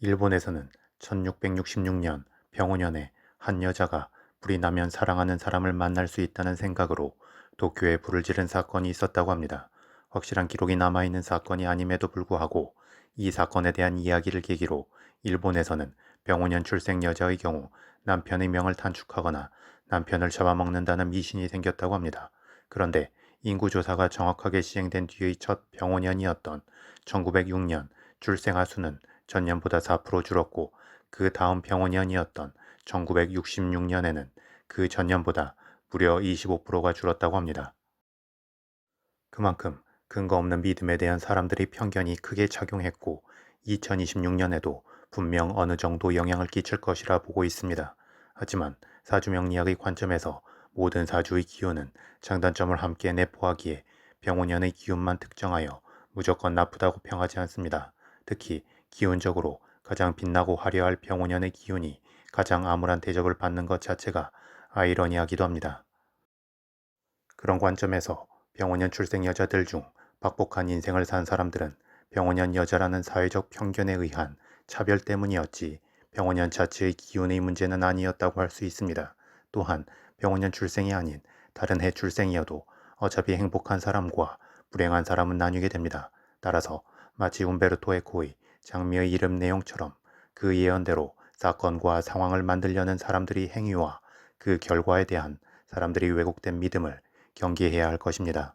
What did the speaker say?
일본에서는 1666년 병원년에 한 여자가 불이 나면 사랑하는 사람을 만날 수 있다는 생각으로 도쿄에 불을 지른 사건이 있었다고 합니다. 확실한 기록이 남아있는 사건이 아님에도 불구하고 이 사건에 대한 이야기를 계기로 일본에서는 병원년 출생 여자의 경우 남편의 명을 단축하거나 남편을 잡아먹는다는 미신이 생겼다고 합니다. 그런데 인구조사가 정확하게 시행된 뒤의 첫 병원년이었던 1906년 출생아 수는 전년보다 4% 줄었고 그 다음 병원년이었던 1966년에는 그 전년보다 무려 25%가 줄었다고 합니다. 그만큼 근거 없는 믿음에 대한 사람들의 편견이 크게 작용했고 2026년에도 분명 어느 정도 영향을 끼칠 것이라 보고 있습니다. 하지만 사주명리학의 관점에서 모든 사주의 기운은 장단점을 함께 내포하기에 병원년의 기운만 특정하여 무조건 나쁘다고 평하지 않습니다. 특히 기운적으로 가장 빛나고 화려할 병원년의 기운이 가장 암울한 대접을 받는 것 자체가 아이러니하기도 합니다. 그런 관점에서 병원년 출생 여자들 중 박복한 인생을 산 사람들은 병원년 여자라는 사회적 편견에 의한 차별 때문이었지 병원년 자체의 기운의 문제는 아니었다고 할 수 있습니다. 또한 병원년 출생이 아닌 다른 해 출생이어도 어차피 행복한 사람과 불행한 사람은 나뉘게 됩니다. 따라서 마치 움베르토 에코의 장미의 이름 내용처럼 그 예언대로 사건과 상황을 만들려는 사람들의 행위와 그 결과에 대한 사람들이 왜곡된 믿음을 경계해야 할 것입니다.